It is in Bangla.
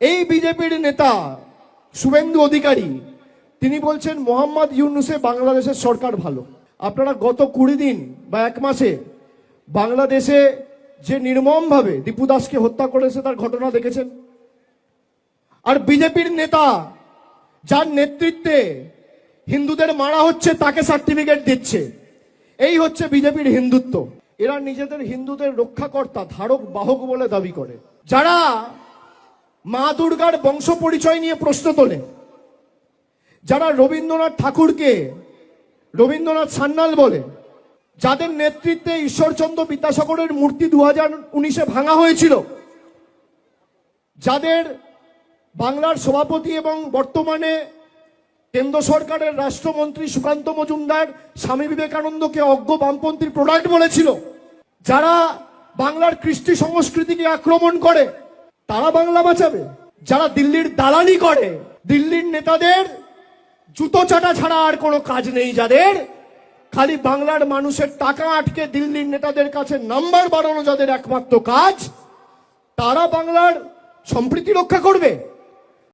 এই বিজেপির নেতা শুভেন্দু অধিকারী, তিনি বলছেন, মোহাম্মদ ইউনুসে বাংলাদেশের সরকার ভালো। আপনারা গত কুড়ি দিন বা এক মাসে বাংলাদেশে যে নির্মমভাবে দীপু দাসকে হত্যা করেছে, তার ঘটনা দেখেছেন? আর বিজেপির নেতা যার নেতৃত্বে হিন্দুদের মারা হচ্ছে, তাকে সার্টিফিকেট দিচ্ছে। এই হচ্ছে বিজেপির হিন্দুত্ব। এরা নিজেদের হিন্দুদের রক্ষাকর্তা, ধারক, বাহক বলে দাবি করে। যারা মা দুর্গার বংশ পরিচয় নিয়ে প্রশ্ন তোলে। যারা রবীন্দ্রনাথ ঠাকুরকে রবীন্দ্রনাথ সান্যাল বলে, যাদের নেতৃত্বে ঈশ্বরচন্দ্র বিদ্যাসাগরের মূর্তি দু হাজার উনিশে ভাঙা হয়েছিল, যাদের বাংলার সভাপতি এবং বর্তমানে কেন্দ্র সরকারের রাষ্ট্রমন্ত্রী সুকান্ত মজুমদার, স্বামী বিবেকানন্দকে অজ্ঞ বামপন্থীর প্রোডাক্ট বলেছিল, যারা বাংলার কৃষ্টি সংস্কৃতিকে আক্রমণ করে তারা বাংলা বাঁচাবে। যারা দিল্লির দালালি করে, দিল্লির নেতাদের জুতো চাটা ছাড়া আর কোনো কাজ নেই যাদের। খালি বাংলার মানুষের টাকা আটকে দিল্লির নেতাদের কাছে নাম্বার বাড়ানো যাদের একমাত্র কাজ, তারা বাংলার সম্প্রীতি রক্ষা করবে।